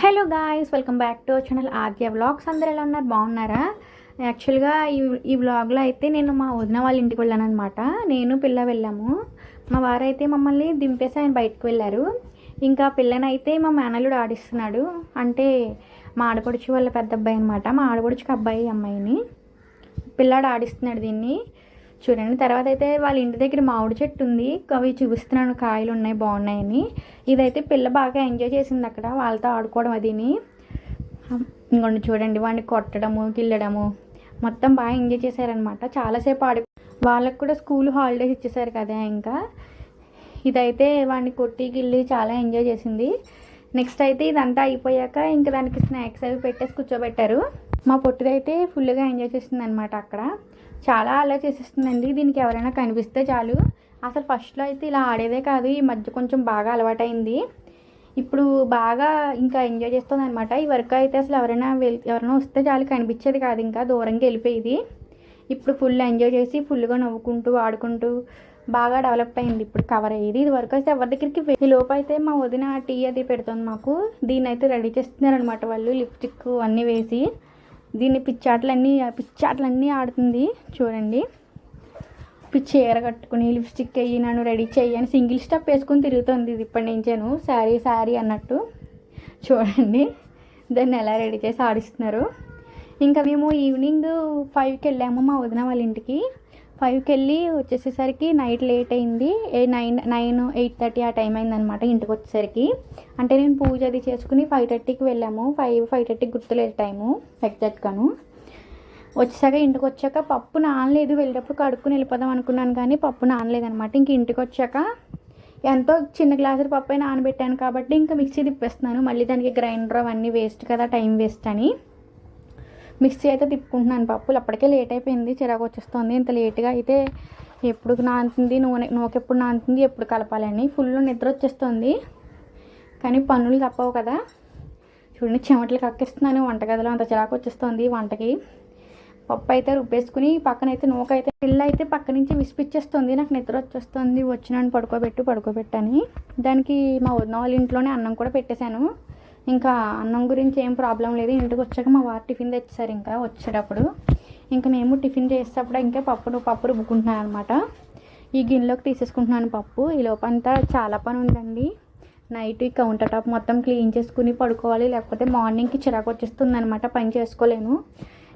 Hello guys welcome back to channel Arya vlogs అందరు ఎలా ఉన్నారు? బాగున్నారా? యాక్చువల్గా ఈ ఈ వ్లాగ్లో అయితే నేను మా వదిన వాళ్ళ ఇంటికి వెళ్ళాను అనమాట నేను పిల్ల వెళ్ళాము. మా వారైతే మమ్మల్ని దింపేసి ఆయన బయటకు వెళ్ళారు. ఇంకా పిల్లనైతే మా మేనల్లుడు ఆడిస్తున్నాడు. అంటే మా ఆడపడుచు వాళ్ళ పెద్ద అబ్బాయి అనమాట మా ఆడపడుచుకి అబ్బాయి అమ్మాయిని. పిల్లాడు ఆడిస్తున్నాడు దీన్ని. చూడండి తర్వాత అయితే వాళ్ళ ఇంటి దగ్గర మామిడి చెట్టు ఉంది. అవి చూపిస్తున్నాను కాయలు ఉన్నాయి బాగున్నాయని. ఇదైతే పిల్ల బాగా ఎంజాయ్ చేసింది అక్కడ వాళ్ళతో ఆడుకోవడం అదిని. ఇంకొండి చూడండి వాడిని కొట్టడము గిల్లడము. మొత్తం బాగా ఎంజాయ్ చేశారనమాట చాలాసేపు ఆడి వాళ్ళకు కూడా స్కూల్ హాలిడేస్ ఇచ్చేసారు కదా ఇంకా. ఇదైతే వాడిని కొట్టి గిల్లి చాలా ఎంజాయ్ చేసింది. నెక్స్ట్ అయితే ఇదంతా అయిపోయాక ఇంకా దానికి స్నాక్స్ అవి పెట్టేసి కూర్చోబెట్టారు. మా పొట్టుదైతే ఫుల్గా ఎంజాయ్ చేసింది అనమాట అక్కడ. చాలా అలా చేసేస్తుందండి దీనికి ఎవరైనా కనిపిస్తే చాలు. అసలు ఫస్ట్లో అయితే ఇలా ఆడేదే కాదు. ఈ మధ్య కొంచెం బాగా అలవాటైంది. ఇప్పుడు బాగా ఇంకా ఎంజాయ్ చేస్తుంది అనమాట ఈ వర్క్ అయితే అసలు ఎవరైనా వెళ్ ఎవరైనా వస్తే చాలు కనిపించేది కాదు. ఇంకా దూరంగా వెళ్ళిపోయేది. ఇప్పుడు ఫుల్ ఎంజాయ్ చేసి ఫుల్గా నవ్వుకుంటూ ఆడుకుంటూ బాగా డెవలప్ అయింది. ఇప్పుడు కవర్ అయ్యేది. ఇది వరకు అయితే ఎవరి దగ్గరికి ఈ లోపు అయితే మా వదిన టీ అది పెడుతుంది మాకు. దీన్ని అయితే రెడీ చేస్తున్నారనమాట వాళ్ళు. లిప్స్టిక్ అన్నీ వేసి. దీన్ని పిచ్చాటలన్నీ పిచ్చాటలన్నీ ఆడుతుంది. చూడండి. పిచ్చి చీర కట్టుకుని లిప్స్టిక్ అయ్యి నన్ను రెడీ చేయని అని సింగిల్ స్టెప్ వేసుకుని తిరుగుతుంది ఇది ఇప్పటి నుంచేను. శారీ శారీ అన్నట్టు. చూడండి. దాన్ని ఎలా రెడీ చేసి ఆడిస్తున్నారు. ఇంకా మేము ఈవినింగ్ ఫైవ్కి వెళ్ళాము మా వదిన వాళ్ళ ఇంటికి. ఫైవ్కి వెళ్ళి వచ్చేసేసరికి నైట్ లేట్ అయింది ఏ నైన్ నైన్ ఎయిట్ థర్టీ ఆ టైం అయిందనమాట ఇంటికి వచ్చేసరికి అంటే నేను పూజ అది చేసుకుని ఫైవ్ థర్టీకి వెళ్ళాము. ఫైవ్ ఫైవ్ థర్టీకి గుర్తులేదు టైము ఎగ్జాక్ట్గాను. వచ్చాక ఇంటికి వచ్చాక పప్పు నానలేదు. వెళ్ళేటప్పుడు కడుక్కుని వెళ్ళిపోదాం అనుకున్నాను కానీ పప్పు నానలేదనమాట ఇంక ఇంటికి వచ్చాక ఎంతో చిన్న గ్లాసుల పప్పు అయినా నానబెట్టాను కాబట్టి ఇంకా మిక్సీ తిప్పేస్తున్నాను. మళ్ళీ దానికి గ్రైండర్ అవన్నీ వేస్ట్ కదా టైం వేస్ట్ అని. మిక్సీ అయితే తిప్పుకుంటున్నాను పప్పులు. అప్పటికే లేట్ అయిపోయింది చిరాకు వచ్చేస్తుంది. ఇంత లేట్గా అయితే ఎప్పుడు నాంతుంది నూనె నూకెప్పుడు నాంతుంది ఎప్పుడు కలపాలని. ఫుల్ నిద్ర వచ్చేస్తుంది. కానీ పనులు తప్పవు కదా. చూడండి చెమటలు కక్కిస్తున్నాను. వంటగదిలో అంత చిరాకు వచ్చేస్తుంది వంటకి. పప్పు అయితే రుబ్బేసుకుని పక్కన అయితే నూక అయితే పిల్ల అయితే పక్క నుంచి విసిపిచ్చేస్తుంది. నాకు నిద్ర వచ్చేస్తుంది. వచ్చినాను పడుకోబెట్టు పడుకోబెట్టని దానికి మా వదిన వాళ్ళ ఇంట్లోనే అన్నం కూడా పెట్టేశాను. ఇంకా అన్నం గురించి ఏం ప్రాబ్లం లేదు. ఇంటికి వచ్చాక మా వారు టిఫిన్ తెచ్చారు ఇంకా వచ్చేటప్పుడు. ఇంకా మేము టిఫిన్ చేసేటప్పుడు ఇంకా పప్పు పప్పు రుబ్బుకుంటున్నాను అనమాట ఈ గిన్నెలోకి తీసేసుకుంటున్నాను పప్పు. ఈ లోపంతా చాలా పని ఉందండి. నైట్ ఈ కౌంటర్ టాప్ మొత్తం క్లీన్ చేసుకుని పడుకోవాలి. లేకపోతే మార్నింగ్కి చిరాకు వచ్చేస్తుంది అనమాట పని చేసుకోలేను.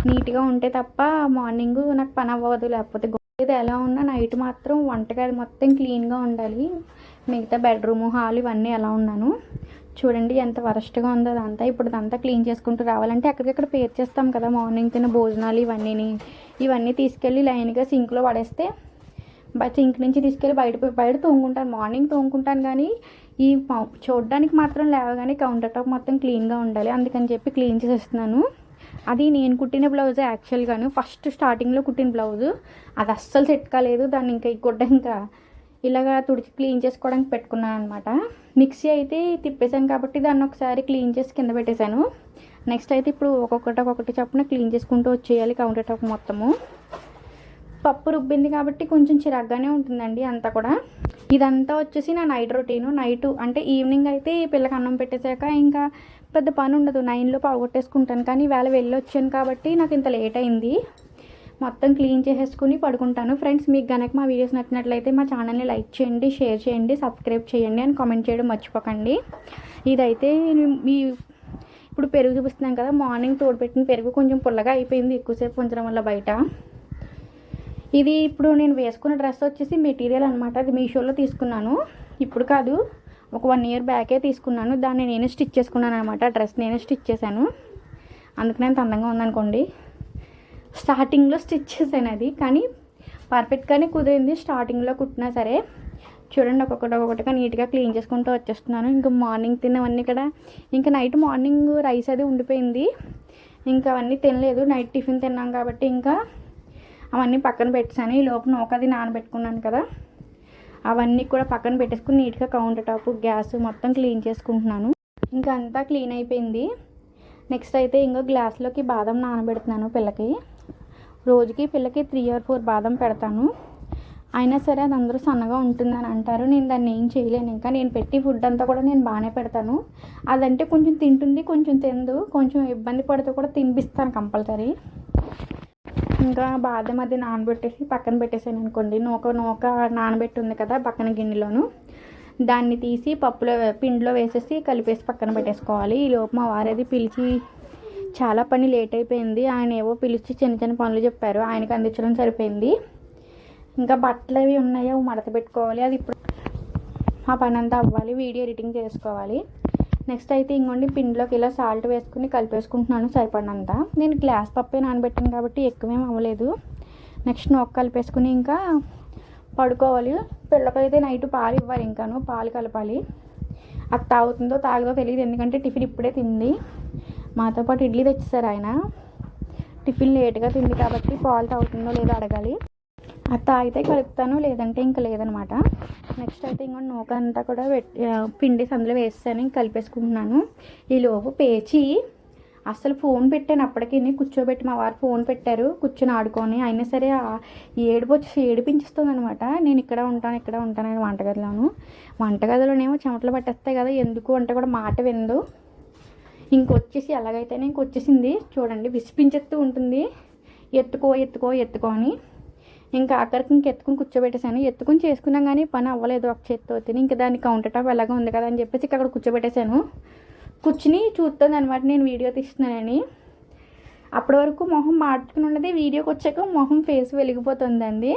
నీట్గా ఉంటే తప్ప మార్నింగ్ నాకు పని అవ్వదు. లేకపోతే ఇది ఎలా ఉన్నా నైట్ మాత్రం వంటగది మొత్తం క్లీన్గా ఉండాలి. మిగతా బెడ్రూమ్ హాల్ ఇవన్నీ ఎలా ఉన్నాను. చూడండి ఎంత వరస్ట్గా ఉందో అదంతా. ఇప్పుడు అదంతా క్లీన్ చేసుకుంటూ రావాలంటే ఎక్కడికక్కడ పేర్ చేస్తాం కదా మార్నింగ్ తిన్న భోజనాలు ఇవన్నీ ఇవన్నీ తీసుకెళ్ళి లైన్గా సింక్లో పడేస్తే సింక్ నుంచి తీసుకెళ్ళి బయట పోయి- బయట తోముకుంటాను. మార్నింగ్ తోముకుంటాను కానీ ఈ చూడడానికి మాత్రం లేవగానే కౌంటర్ టాప్ మొత్తం క్లీన్గా ఉండాలి. అందుకని చెప్పి క్లీన్ చేసేస్తున్నాను. అది నేను కుట్టిన బ్లౌజ్ యాక్చువల్గాను ఫస్ట్ స్టార్టింగ్లో కుట్టిన బ్లౌజ్ అది అస్సలు సెట్ కాలేదు. దాన్ని ఇంకా ఈ గుడ్డ ఇంకా ఇలాగా తుడిచి క్లీన్ చేసుకోవడానికి పెట్టుకున్నాను అనమాట మిక్సీ అయితే తిప్పేశాను కాబట్టి దాన్ని ఒకసారి క్లీన్ చేసి కింద పెట్టేశాను. నెక్స్ట్ అయితే ఇప్పుడు ఒక్కొక్కటి ఒక్కొక్కటి చప్పున క్లీన్ చేసుకుంటూ వచ్చేయాలి కౌంటర్ టాప్ మొత్తము. పప్పు రుబ్బింది కాబట్టి కొంచెం చిరాగ్గానే ఉంటుందండి అంతా కూడా. ఇదంతా వచ్చేసి నా నైట్ రొటీను నైట్ అంటే ఈవినింగ్ అయితే పిల్లకి అన్నం పెట్టేశాక ఇంకా పెద్ద పని ఉండదు. నైన్లో పాగొట్టేసుకుంటాను కానీ వేళ వెళ్ళి వచ్చాను కాబట్టి నాకు ఇంత లేట్ అయింది. మొత్తం క్లీన్ చేసేసుకుని పడుకుంటాను. ఫ్రెండ్స్ మీకు కనుక మా వీడియోస్ నచ్చినట్లయితే మా ఛానల్ని లైక్ చేయండి షేర్ చేయండి సబ్స్క్రైబ్ చేయండి అని కామెంట్ చేయడం మర్చిపోకండి. ఇదైతే మీ ఇప్పుడు పెరుగు చూపిస్తున్నాం కదా మార్నింగ్ తోడుపెట్టిన పెరుగు కొంచెం పుల్లగా అయిపోయింది. ఎక్కువసేపు ఉంచడం వల్ల బయట. ఇది ఇప్పుడు నేను వేసుకున్న డ్రెస్ వచ్చేసి మెటీరియల్ అనమాట అది మీషోలో తీసుకున్నాను. ఇప్పుడు కాదు ఒక వన్ ఇయర్ బ్యాకే తీసుకున్నాను. దాన్ని నేనే స్టిచ్ చేసుకున్నాను అనమాట డ్రెస్ నేనే స్టిచ్ చేశాను. అందుకనే అంత అందంగా ఉందనుకోండి. స్టార్టింగ్లో స్టిచ్ చేశాను అది. కానీ పర్ఫెక్ట్గానే కుదిరింది. స్టార్టింగ్లో కుట్టినా సరే. చూడండి ఒక్కొక్కటి ఒక్కొక్కటిగా నీట్గా క్లీన్ చేసుకుంటూ వచ్చేస్తున్నాను. ఇంకా మార్నింగ్ తిన్నవన్నీ కూడా. ఇంకా నైట్ మార్నింగ్ రైస్ అది ఉండిపోయింది. ఇంకా అవన్నీ తినలేదు. నైట్ టిఫిన్ తిన్నాం కాబట్టి ఇంకా అవన్నీ పక్కన పెట్టాను ఈ లోపు నూకది నానబెట్టుకున్నాను కదా. అవన్నీ కూడా పక్కన పెట్టేసుకుని నీట్గా కౌంటర్ టాప్ గ్యాస్ మొత్తం క్లీన్ చేసుకుంటున్నాను. ఇంకా అంతా క్లీన్ అయిపోయింది. నెక్స్ట్ అయితే ఇంకో గ్లాస్లోకి బాదం నానబెడుతున్నాను పిల్లకి. రోజుకి పిల్లకి త్రీ ఆర్ ఫోర్ బాదం పెడతాను. అయినా సరే అది అందరూ సన్నగా ఉంటుందని అంటారు. నేను దాన్ని ఏం చేయలేను. ఇంకా నేను పెట్టి ఫుడ్ అంతా కూడా నేను బాగానే పెడతాను. అదంటే కొంచెం తింటుంది కొంచెం తిందు కొంచెం ఇబ్బంది పడితే కూడా తినిపిస్తాను కంపల్సరీ. ఇంకా బాదం అది నానబెట్టేసి పక్కన పెట్టేసాను అనుకోండి. నూక నూక నానబెట్టి ఉంది కదా పక్కన గిన్నెలోను. దాన్ని తీసి పప్పులో పిండిలో వేసేసి కలిపేసి పక్కన పెట్టేసుకోవాలి. ఈ లోపు మా వారది పిలిచి చాలా పని లేట్ అయిపోయింది. ఆయన ఏవో పిలిచి చిన్న చిన్న పనులు చెప్పారు. ఆయనకి అందించడం సరిపోయింది. ఇంకా బట్టలు అవి ఉన్నాయో మడత పెట్టుకోవాలి. అది ఇప్పుడు ఆ పని అంతా అవ్వాలి. వీడియో ఎడిటింగ్ చేసుకోవాలి. నెక్స్ట్ అయితే ఇంకోండి పిండిలోకి ఇలా సాల్ట్ వేసుకుని కలిపేసుకుంటున్నాను సరిపడినంత. నేను గ్లాస్ పప్పే నానబెట్టాను కాబట్టి ఎక్కువేం అవ్వలేదు. నెక్స్ట్ నొక్క కలిపేసుకుని ఇంకా పడుకోవాలి. పిల్లకైతే నైట్ పాలు ఇవ్వాలి ఇంకాను పాలు కలపాలి. అది తాగుతుందో తాగదో తెలియదు ఎందుకంటే టిఫిన్ ఇప్పుడే తింది. మాతో పాటు ఇడ్లీ తెచ్చేసారు ఆయన. టిఫిన్ లేట్గా తింది కాబట్టి పాలు తాగుతుందో లేదో అడగాలి. అది తాగితే కలుపుతాను లేదంటే ఇంకా లేదనమాట. నెక్స్ట్ అయితే ఇంకా నూక అంతా కూడా పెట్టి పిండి అందులో వేస్తాను ఇంక కలిపేసుకుంటున్నాను. ఈలోపు పేచి అసలు ఫోన్ పెట్టాను అప్పటికి కూర్చోబెట్టి మా వారు ఫోన్ పెట్టారు కూర్చొని ఆడుకొని. అయినా సరే ఏడుపు వచ్చి ఏడిపించేస్తుంది అనమాట నేను ఇక్కడ ఉంటాను ఇక్కడ ఉంటాను వంటగదిలోను. వంటగదిలోనేమో చెమటలు పట్టేస్తాయి కదా ఎందుకు అంటే కూడా మాట విందు ఇంకొచ్చేసి ఎలాగైతేనే ఇంకొచ్చేసింది. చూడండి విసిపించేస్తూ ఉంటుంది. ఎత్తుకో ఎత్తుకో ఎత్తుకో అని. ఇంకా ఆఖరికి ఇంక ఎత్తుకుని కూర్చోబెట్టేశాను. ఎత్తుకుని చేసుకున్నాం కానీ పని అవ్వలేదు ఒక చేత్తో ఇంకా దాని కౌంటర్ టాప్ ఎలాగో ఉంది కదా అని చెప్పేసి ఇక్కడ కూర్చోబెట్టేశాను. కూర్చుని చూస్తుంది అనమాట నేను వీడియో తీస్తున్నానని. అప్పటి వరకు మొహం మార్చుకుని ఉన్నది వీడియోకి వచ్చాక మొహం ఫేస్ వెలిగిపోతుందండి.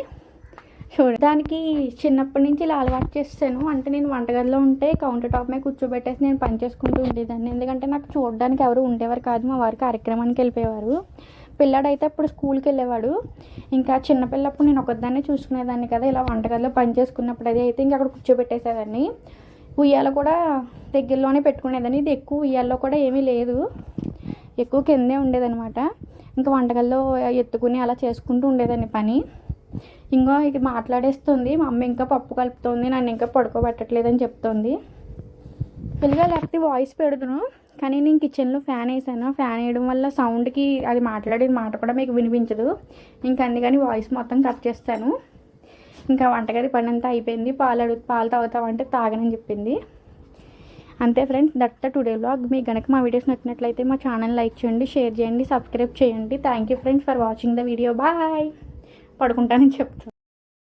చూడండి. దానికి చిన్నప్పటి నుంచి ఇలా అలవాటు చేస్తాను అంటే నేను వంటగదిలో ఉంటే కౌంటర్ టాప్ మీద కూర్చోబెట్టేసి నేను పని చేసుకుంటూ ఉండేదాన్ని. ఎందుకంటే నాకు చూడడానికి ఎవరు ఉండేవారు కాదు. మా వారి కార్యక్రమానికి వెళ్ళిపోయేవారు. పిల్లాడైతే అప్పుడు స్కూల్కి వెళ్ళేవాడు ఇంకా చిన్నపిల్లప్పుడు నేను ఒకదాన్నే చూసుకునేదాన్ని కదా ఇలా వంటగదిలో పని చేసుకున్నప్పుడు అది అయితే ఇంకా అక్కడ కూర్చోబెట్టేసేదాన్ని. ఉయ్యాల కూడా దగ్గరలోనే పెట్టుకునేదాన్ని. ఇది ఎక్కువ ఉయ్యాల్లో కూడా ఏమీ లేదు. ఎక్కువ కిందే ఉండేదనమాట ఇంకా వంటగదిలో ఎత్తుకుని అలా చేసుకుంటూ ఉండేదాన్ని పని. ఇంకో ఇది మాట్లాడేస్తుంది మా అమ్మ ఇంకా పప్పు కలుపుతుంది నన్ను ఇంకా పడుకోబెట్టట్లేదని చెప్తుంది. పిల్లగా లేకపోతే వాయిస్ పెడుతును కానీ నేను కిచెన్లో ఫ్యాన్ వేసాను. ఫ్యాన్ వేయడం వల్ల సౌండ్కి అది మాట్లాడిన మాట కూడా మీకు వినిపించదు. ఇంకా అందుకని వాయిస్ మొత్తం కట్ చేస్తాను. ఇంకా వంటగది పని అంతా అయిపోయింది. పాలు అడుగు పాలు తాగుతామంటే తాగనని చెప్పింది. అంతే ఫ్రెండ్స్ దట్ట టుడే బ్లాగ్ మీకు కనుక మా వీడియోస్ నచ్చినట్లయితే మా ఛానల్ లైక్ చేయండి షేర్ చేయండి సబ్స్క్రైబ్ చేయండి. Thank you friends for watching the video bye పడుకుంటానని చెప్తాను